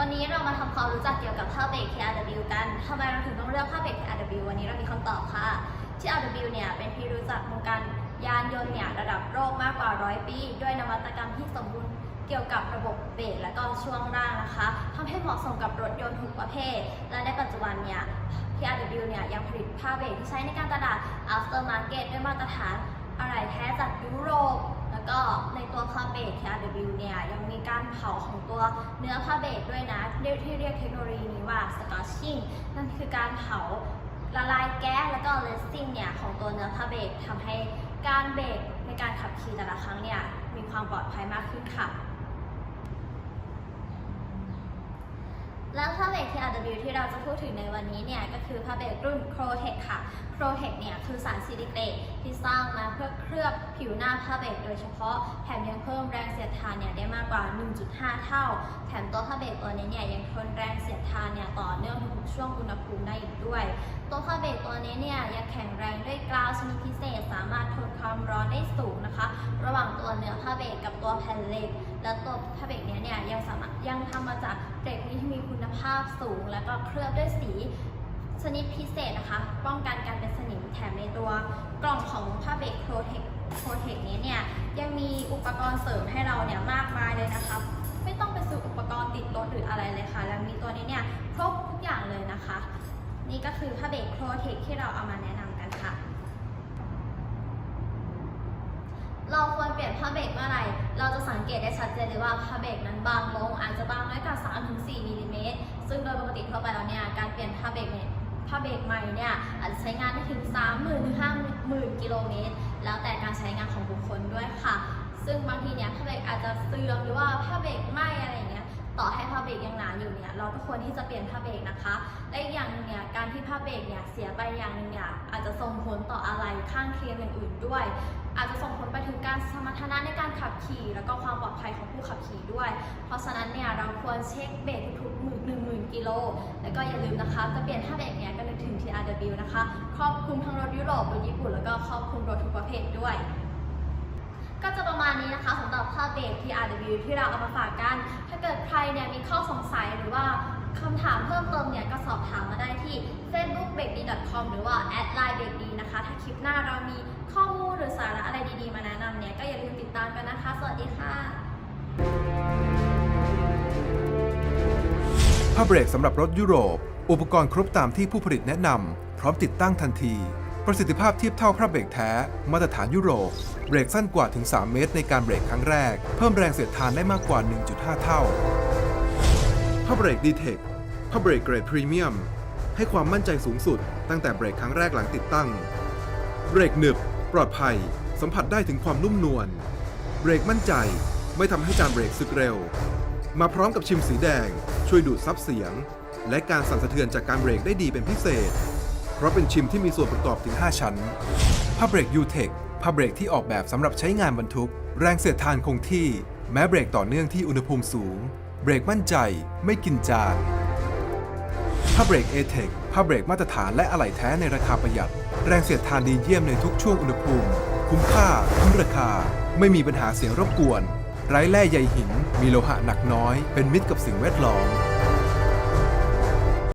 วันนี้เรามาทำความรู้จักเกี่ยวกับผ้าเบรก TRW กันทำไมเราถึงต้องเลือกผ้าเบรก TRW วันนี้เรามีคำตอบค่ะ TRW เนี่ยเป็นที่รู้จักวงการยานยนต์เนี่ยระดับโลกมากกว่าร้อยปี ด้วยนวัตกรรมที่สมบูรณ์เกี่ยวกับระบบเบรกและก็ช่วงล่างนะคะทำให้เหมาะสมกับรถยนต์ทุกประเภท และในปัจจุบันเนี่ย TRW เนี่ยยังผลิตผ้าเบรกที่ใช้ในการตลาด aftermarket ด้วยมาตรฐานอะไรแท้จากยุโรป แล้วก็ในตัวผ้าเบรก TRW เนี่ยยังมีการ เผาของตัวเนื้อผ้าเบรกด้วยนะที่เรียกเทคโนโลยีนี้ว่าสกอชชิ่งนั่นคือการเผาละลายแก๊สแล้วก็เลสซิ่งเนี่ยของตัวเนื้อผ้าเบรกทำให้การเบรกในการขับขี่แต่ละครั้งเนี่ยมีความปลอดภัยมากขึ้นค่ะ แล้วผ้าเบรก TRW ที่เราจะพูดถึงในวันนี้เนี่ยก็คือผ้าเบรกรุ่น Crotec ค่ะ Crotec เนี่ยคือสารซิลิเกตที่สร้างมาเพื่อเคลือบผิวหน้าผ้าเบรกโดยเฉพาะแถมยังเพิ่มแรงเสียดทานเนี่ยได้มากกว่า 1.5 เท่า แถมตัวผ้าเบรกตัวนี้เนี่ยยังทนแรงเสียดทานเนี่ยต่อเนื่องทุกๆช่วงอุณหภูมิได้อีกด้วย ตัวผ้าเบรกตัวนี้เนี่ยยังแข็งแรงด้วยกราวชนิดพิเศษ สามารถทนความร้อนได้สูงนะคะางตัวเนื้อผ้าเบรกกับตัวแผ่นเหล็ก และตัวผ้าเบรกเนี้ยเนี่ยยังสามารถยังทำมาจากเบรกที่มีคุณภาพสูง แล้วก็เคลือบด้วยสีชนิดพิเศษนะคะ ป้องกันการเป็นสนิมแถมในตัวกล่องของผ้าเบรกโปรเทคโปรเทคนี้เนี่ยยังมีอุปกรณ์เสริมให้เราเนี่ยมากมายเลยนะคะ ไม่ต้องไปซื้ออุปกรณ์ติดรถหรืออะไรเลยค่ะ แล้วมีตัวนี้เนี่ยครบทุกอย่างเลยนะคะ นี่ก็คือผ้าเบรกโปรเทคที่เราเอามาแนะนำกันค่ะ เราควรเปลี่ยนผ้าเบรกเมื่อไหร่ เราจะสังเกตได้ชัดเจนเลยว่าผ้าเบรกนั้นบางลงอาจจะบางน้อยกว่า3-4มิลลิเมตร ซึ่งโดยปกติทั่วไปแล้วเนี่ย การเปลี่ยนผ้าเบรกเนี่ยผ้าเบรกใหม่เนี่ยอาจจะใช้งานได้ถึง 30,000ถึง50,000 กิโลเมตร แล้วแต่การใช้งานของบุคคลด้วยค่ะ ซึ่งบางทีเนี่ยผ้าเบรกอาจจะเสื่อมหรือว่าผ้าเบรกไหม้อะไรอย่างเงี้ย ต่อให้ผ้าเบรกยังหนาอยู่เนี่ย เราก็ควรที่จะเปลี่ยนผ้าเบรกนะคะ และอีกอย่างนึงเนี่ย การที่ผ้าเบรกเนี่ยเสียไปอย่างนึงเนี่ยอาจจะส่งผลต่ออะไรข้างเคียงอย่างอื่นด้วย อาจจะส่งผลไปถึงการสมรรถนะในการขับขี่ แล้วก็ความปลอดภัยของผู้ขับขี่ด้วย เพราะฉะนั้นเนี่ยเราควรเช็คเบรกทุกๆหมื่นหนึ่งหมื่นกิโล แล้วก็อย่าลืมนะคะ จะเปลี่ยนผ้าเบรกเนี่ยก็นึกถึง TRW นะคะ ครอบคลุมทั้งรถยุโรปรถญี่ปุ่น แล้วก็ครอบคลุมรถทุกประเภทด้วยก็จะประมาณนี้นะคะสำหรับผ้าเบรก TRW ที่เราเอามาฝากกัน ถ้าเกิดใครเนี่ยมีข้อสงสัยหรือว่า คำถามเพิ่มเติมเนี่ยก็สอบถามมาได้ที่ facebook b e a k d c o m หรือว่า a d line b e a k d นะคะ ถ้าคลิปหน้าเรามีข้อมูลหรือสาระอะไรดีๆ มาแนะนำเนี่ยก็อย่าลืมติดตามกันนะคะ สวัสดีค่ะผ้าเบรกสำหรับรถยุโรป อุปกรณ์ครบตามที่ผู้ผลิตแนะนำ พร้อมติดตั้งทันที ประสิทธิภาพเทียบเท่าผ้าเบรกแท้ มาตรฐานยุโรป เบรกสั้นกว่าถึง 3 เมตรในการเบรกครั้งแรก เพิ่มแรงเสียดทานได้มากกว่า 1.5 เท่า ผ้าเบรกดีเทคผ้าเบรกเกรดพรีเมียม ให้ความมั่นใจสูงสุดตั้งแต่เบรกครั้งแรกหลังติดตั้ง เบรกหนึบ ปลอดภัย สัมผัสได้ถึงความนุ่มนวล เบรกมั่นใจ ไม่ทำให้จานเบรกสึกเร็ว มาพร้อมกับชิมสีแดง ช่วยดูดซับเสียง และการสั่นสะเทือนจากการเบรกได้ดีเป็นพิเศษ เพราะเป็นชิมที่มีส่วนประกอบถึง 5 ชั้น ผ้าเบรก U-Tech ผ้าเบรกที่ออกแบบสำหรับใช้งานบรรทุก แรงเสียดทานคงที่ แม้เบรกต่อเนื่องที่อุณหภูมิสูง เบรกมั่นใจไม่กินจานผ้าเบรกเอเทคผ้าเบรกมาตรฐานและอะไหล่แท้ในราคาประหยัด แรงเสียดทานดีเยี่ยมในทุกช่วงอุณหภูมิ คุ้มค่า คุ้มราคา ไม่มีปัญหาเสียงรบกวน ไร้แร่ใยหิน มีโลหะหนักน้อย เป็นมิตรกับสิ่งแวดล้อม